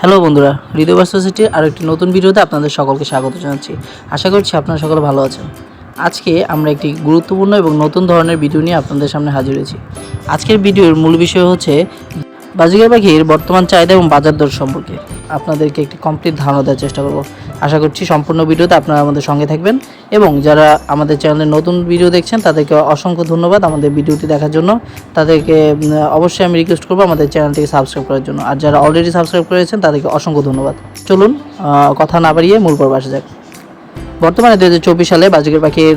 Hello বন্ধুরা, হৃদয় সোসাইটির আরও একটি নতুন ভিডিওতে আপনাদের সকলকে স্বাগত জানাচ্ছি। আশা করছি আপনারা সকলে ভালো আছেন। আজকে আমরা একটি গুরুত্বপূর্ণ এবং নতুন ধরনের ভিডিও নিয়ে আপনাদের সামনে হাজির হয়েছি। আজকের ভিডিওর মূল বিষয় হচ্ছে বাজিকার পাখির বর্তমান চাহিদা এবং বাজার দর সম্পর্কে। আপনাদেরকে একটি কমপ্লিট ধারণা দেওয়ার চেষ্টা করব। আশা করছি সম্পূর্ণ ভিডিওতে আপনারা আমাদের সঙ্গে থাকবেন এবং যারা আমাদের চ্যানেলে নতুন ভিডিও দেখছেন, তাদেরকে অসংখ্য ধন্যবাদ আমাদের ভিডিওটি দেখার জন্য। তাদেরকে অবশ্যই আমি রিকোয়েস্ট করব আমাদের চ্যানেলটিকে সাবস্ক্রাইব করার জন্য। আর যারা অলরেডি সাবস্ক্রাইব করেছেন তাদেরকে অসংখ্য ধন্যবাদ। চলুন কথা না বাড়িয়ে মূল পর্ব আসা যাক। বর্তমানে দু হাজার চব্বিশ সালে বাজিকের পাখির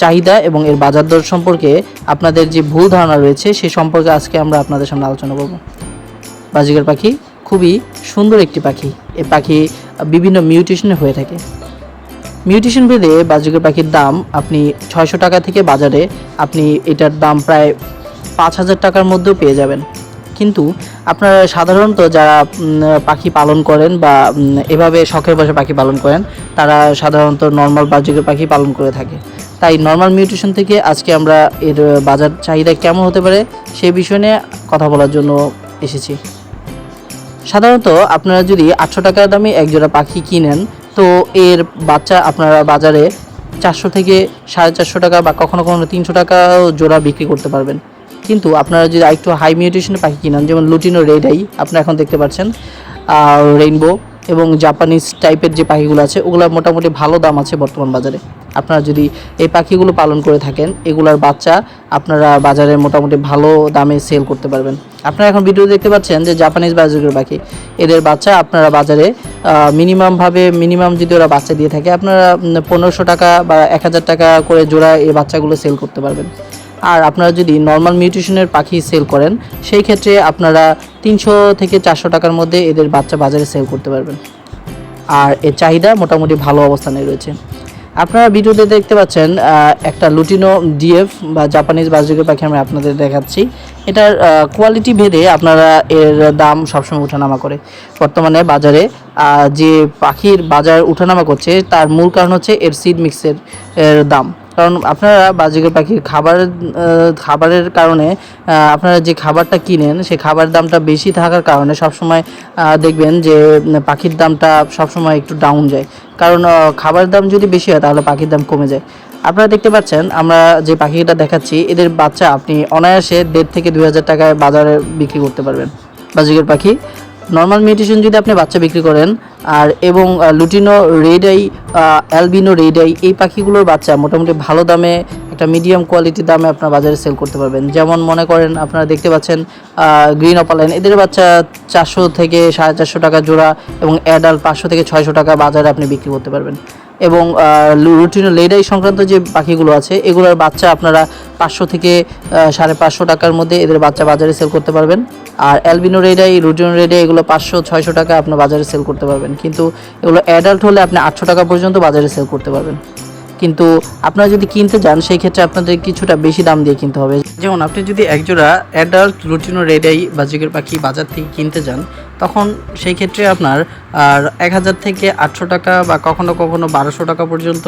চাহিদা এবং এর বাজার দর সম্পর্কে আপনাদের যে ভুল ধারণা রয়েছে, সে সম্পর্কে আজকে আমরা আপনাদের সামনে আলোচনা করব। বাজিকার পাখি খুবই সুন্দর একটি পাখি। এ পাখি বিভিন্ন মিউটেশনে হয়ে থাকে। মিউটেশন ভেদে বাজিকার পাখির দাম আপনি ছয়শো টাকা থেকে বাজারে আপনি এটার দাম প্রায় পাঁচ হাজার টাকার মধ্যেও পেয়ে যাবেন। কিন্তু আপনারা সাধারণত যারা পাখি পালন করেন বা এভাবে শখের বসে পাখি পালন করেন, তারা সাধারণত নর্মাল বাজিকের পাখি পালন করে থাকে। তাই নর্মাল মিউটেশন থেকে আজকে আমরা এর বাজার চাহিদা কেমন হতে পারে সেই বিষয় নিয়ে কথা বলার জন্য এসেছি। সাধারণত আপনারা যদি আটশো টাকার দামে এক জোড়া পাখি কিনেন, তো এর বাচ্চা আপনারা বাজারে চারশো থেকে সাড়ে চারশো টাকা বা কখনো কখনো তিনশো টাকাও জোড়া বিক্রি করতে পারবেন। কিন্তু আপনারা যদি আরেকটু হাই মিউটেশনের পাখি কিনেন, যেমন লুটিনো রেডাই আপনারা এখন দেখতে পাচ্ছেন রেইনবো এবং জাপানিজ টাইপের যে পাখিগুলো আছে, ওগুলো মোটামুটি ভালো দাম আছে বর্তমান বাজারে। আপনারা যদি এই পাখিগুলো পালন করে থাকেন, এগুলার বাচ্চা আপনারা বাজারে মোটামুটি ভালো দামে সেল করতে পারবেন। আপনারা এখন ভিডিও দেখতে পাচ্ছেন যে জাপানিজ বাজিকের পাখি। এদের বাচ্চা আপনারা বাজারে মিনিমামভাবে মিনিমাম যদি ওরা বাচ্চা দিয়ে থাকে, আপনারা পনেরোশো টাকা বা এক হাজার টাকা করে জোড়া এই বাচ্চাগুলো সেল করতে পারবেন। আর আপনারা যদি নর্মাল মিউটেশনের পাখি সেল করেন, সেই ক্ষেত্রে আপনারা তিনশো থেকে চারশো টাকার মধ্যে এদের বাচ্চা বাজারে সেল করতে পারবেন। আর এর চাহিদা মোটামুটি ভালো অবস্থানে রয়েছে। আপনারা ভিডিওতে দেখতে পাচ্ছেন একটা লুটিনো ডিএফ বা জাপানিজ বাজিকের পাখি আমি আপনাদের দেখাচ্ছি। এটার কোয়ালিটি ভেদে আপনারা এর দাম সবসময় উঠানামা করে। বর্তমানে বাজারে যে পাখির বাজার উঠানামা করছে, তার মূল কারণ হচ্ছে এর সিড মিক্সের দাম। কারণ আপনারা বাজিকের পাখির খাবার খাবারের কারণে আপনারা যে খাবারটা কিনেন সেই খাবার দামটা বেশি থাকার কারণে সবসময় দেখবেন যে পাখির দামটা সবসময় একটু ডাউন যায়। কারণ আহ, খাবারের দাম যদি বেশি হয় তাহলে পাখির দাম কমে যায়। আপনারা দেখতে পাচ্ছেন আমরা যে পাখিটা দেখাচ্ছি এদের বাচ্চা আপনি অনায়াসে দেড় থেকে দুই হাজার টাকায় বাজারে বিক্রি করতে পারবেন। বাজিকের পাখি নর্মাল মিউটেশন যদি আপনি বাচ্চা বিক্রি করেন আর এবং লুটিনো রেডাই অ্যালবিনো রেডাই এই পাখিগুলোর বাচ্চা মোটামুটি ভালো দামে, একটা মিডিয়াম কোয়ালিটির দামে আপনার বাজারে সেল করতে পারবেন। যেমন মনে করেন, আপনারা দেখতে পাচ্ছেন গ্রিন অপালাইন এদের বাচ্চা চারশো থেকে সাড়ে চারশো টাকা জোড়া এবং অ্যাডাল পাঁচশো থেকে ছয়শো টাকা বাজারে আপনি বিক্রি করতে পারবেন। এবং রুটিনো লেডাই সংক্রান্ত যে পাখিগুলো আছে, এগুলোর বাচ্চা আপনারা পাঁচশো থেকে সাড়ে পাঁচশো টাকার মধ্যে এদের বাচ্চা বাজারে সেল করতে পারবেন। আর অ্যালবিনো রেডাই রুটিনো রেডা এগুলো পাঁচশো, ছয়শো টাকা আপনার বাজারে সেল করতে পারবেন। কিন্তু এগুলো অ্যাডাল্ট হলে আপনি আটশো টাকা পর্যন্ত বাজারে সেল করতে পারবেন। কিন্তু আপনারা যদি কিনতে যান, সেই ক্ষেত্রে আপনাদের কিছুটা বেশি দাম দিয়ে কিনতে হবে। যেমন আপনি যদি একজোড়া অ্যাডাল্ট রুটিনো রেডাই বাজিকের পাখি বাজার থেকে কিনতে যান তখন সেই ক্ষেত্রে আপনার, আর এক হাজার থেকে আটশো টাকা বা কখনো কখনো বারোশো টাকা পর্যন্ত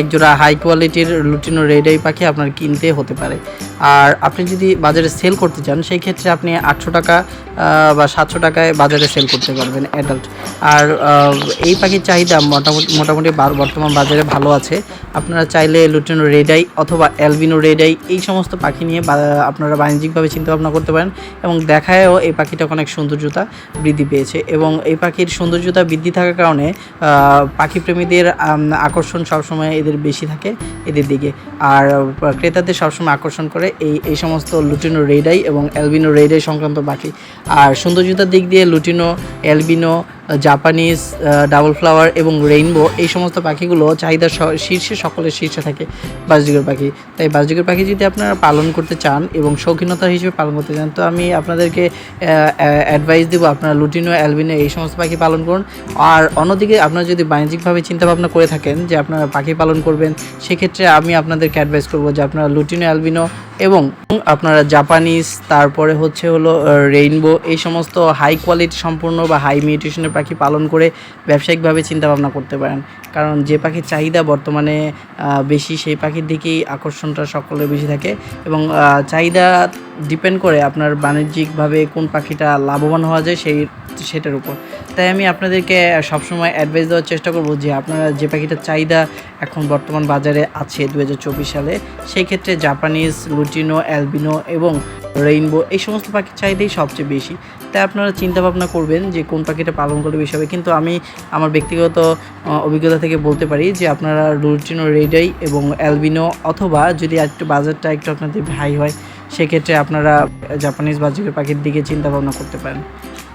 একজোড়া হাই কোয়ালিটির লুটিনো রেডাই পাখি আপনার কিনতে হতে পারে। আর আপনি যদি বাজারে সেল করতে চান, সেই ক্ষেত্রে আপনি আটশো টাকা বা সাতশো টাকায় বাজারে সেল করতে পারবেন অ্যাডাল্ট আর এই পাখির চাহিদা মোটামুটি মোটামুটি বর্তমান বাজারে ভালো আছে। আপনারা চাইলে লুটিনো রেডাই অথবা অ্যালবিনো রেডাই এই সমস্ত পাখি নিয়ে আপনারা বাণিজ্যিকভাবে চিন্তা ভাবনা করতে পারেন এবং দেখায়ও এই পাখিটা অনেক সৌন্দর্যতা। বৃদ্ধি পেয়েছে এবং এই পাখির সৌন্দর্যতা বৃদ্ধি থাকার কারণে পাখিপ্রেমীদের পাখি প্রেমীদের আকর্ষণ সবসময় এদের বেশি থাকে এদের দিকে। আর ক্রেতাদের সবসময় আকর্ষণ করে এই এই সমস্ত লুটিনো রেডাই এবং অ্যালবিনো রেডাই সংক্রান্ত পাখি। আর সৌন্দর্যতার দিক দিয়ে lutino, albino Japanese double flower এবং রেইনবো এই সমস্ত পাখিগুলো চাহিদার স- শীর্ষে সকলের শীর্ষে থাকে বাজদিগের পাখি। তাই বাজদিগের পাখি যদি আপনারা পালন করতে চান এবং শৌখিনতা হিসেবে পালন করতে চান, তো আমি আপনাদেরকে অ্যাডভাইস দেবো আপনারা লুটিনো অ্যালবিনো এই সমস্ত পাখি পালন করুন। আর অন্যদিকে আপনারা যদি বাণিজ্যিকভাবে চিন্তাভাবনা করে থাকেন যে আপনারা পাখি পালন করবেন, সেক্ষেত্রে আমি আপনাদেরকে অ্যাডভাইস করব যে আপনারা লুটিনো অ্যালবিনো এবং আপনারা জাপানিজ তারপরে হচ্ছে হলো রেইনবো এই সমস্ত হাই কোয়ালিটি সম্পূর্ণ বা হাই মিউটেশনের পাখি পালন করে ব্যবসায়িকভাবে চিন্তা ভাবনা করতে পারেন। কারণ যে পাখির চাহিদা বর্তমানে বেশি, সেই পাখির দিকেই আকর্ষণটা সকলের বেশি থাকে এবং চাহিদা ডিপেন্ড করে আপনার বাণিজ্যিকভাবে কোন পাখিটা লাভবান হওয়া যায় সেই, সেটার উপর। তাই আমি আপনাদেরকে সবসময় অ্যাডভাইস দেওয়ার চেষ্টা করব যে আপনারা যে পাখিটার চাহিদা এখন বর্তমান বাজারে আছে দু হাজার চব্বিশ সালে, সেই ক্ষেত্রে জাপানিজ লুটিনো অ্যালবিনো এবং রেইনবো এই সমস্ত পাখির চাহিদাই সবচেয়ে বেশি। তাই আপনারা চিন্তা ভাবনা করবেন যে কোন পাখিটা পালন করলে বেশি হবে। কিন্তু আমি আমার ব্যক্তিগত অভিজ্ঞতা থেকে বলতে পারি যে আপনারা লুটিনো রেডাই এবং অ্যালবিনো অথবা যদি একটু বাজারটা একটু আপনাদের হাই হয়, সেক্ষেত্রে আপনারা জাপানিজ বাজিকের পাখির দিকে চিন্তা ভাবনা করতে পারেন।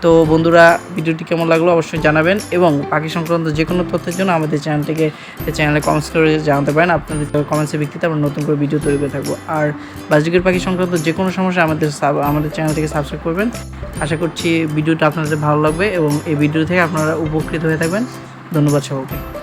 তো বন্ধুরা, ভিডিওটি কেমন লাগল অবশ্যই জানাবেন এবং পাখি সংক্রান্ত যে কোনো তথ্যের জন্য আমাদের চ্যানেলটিকে চ্যানেলে কমেন্টস করে জানাতে পারেন, আপনাদের কমেন্টসের ভিত্তিতে আমরা নতুন করে ভিডিও তৈরি করে থাকব। আর বাজিকের পাখি সংক্রান্ত যে কোনো সমস্যা আমাদের আমাদের চ্যানেলটিকে সাবস্ক্রাইব করবেন। আশা করছি ভিডিওটা আপনাদের ভালো লাগবে এবং এই ভিডিও থেকে আপনারা উপকৃত হয়ে থাকবেন। ধন্যবাদ সবাইকে।